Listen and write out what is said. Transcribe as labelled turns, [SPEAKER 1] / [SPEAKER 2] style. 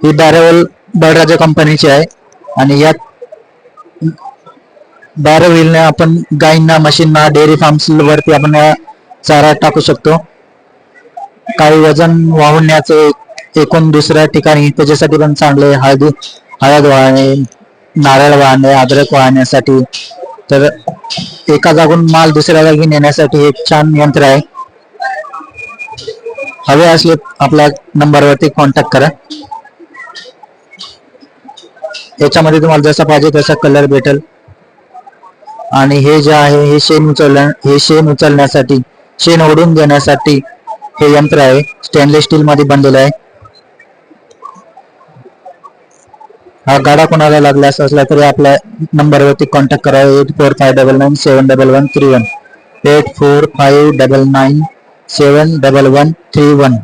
[SPEAKER 1] ही बॅरेवल बळराजा कंपनीची आहे. आणि यात बॅरो व्हीलने आपण गायींना म्हशींना डेअरी फार्म्स वरती आपण चारा टाकू शकतो. काही वजन वाहण्याचे एकूण दुसऱ्या ठिकाणी त्याच्यासाठी पण चांगले हळदी हळद वाहणे नारळ वाहणे अद्रक वाहण्यासाठी. तर एका जागून माल दुसऱ्या जागी नेण्यासाठी एक छान यंत्र आहे. हवे असले आपल्या नंबरवरती कॉन्टॅक्ट करा. याच्यामध्ये तुम्हाला जसा पाहिजे तसा कलर भेटेल. आणि हे जे आहे हे शेण उचलण्या हे शेण उचलण्यासाठी शेण ओढून देण्यासाठी हे यंत्र आहे. स्टेनलेस स्टील मध्ये बनलेलं आहे. हा गाडा कोणाला लागल्यास असला तरी आपल्या नंबरवरती कॉन्टॅक्ट करा. Eight four five double nine seven double one three one eight four five double nine seven double one three one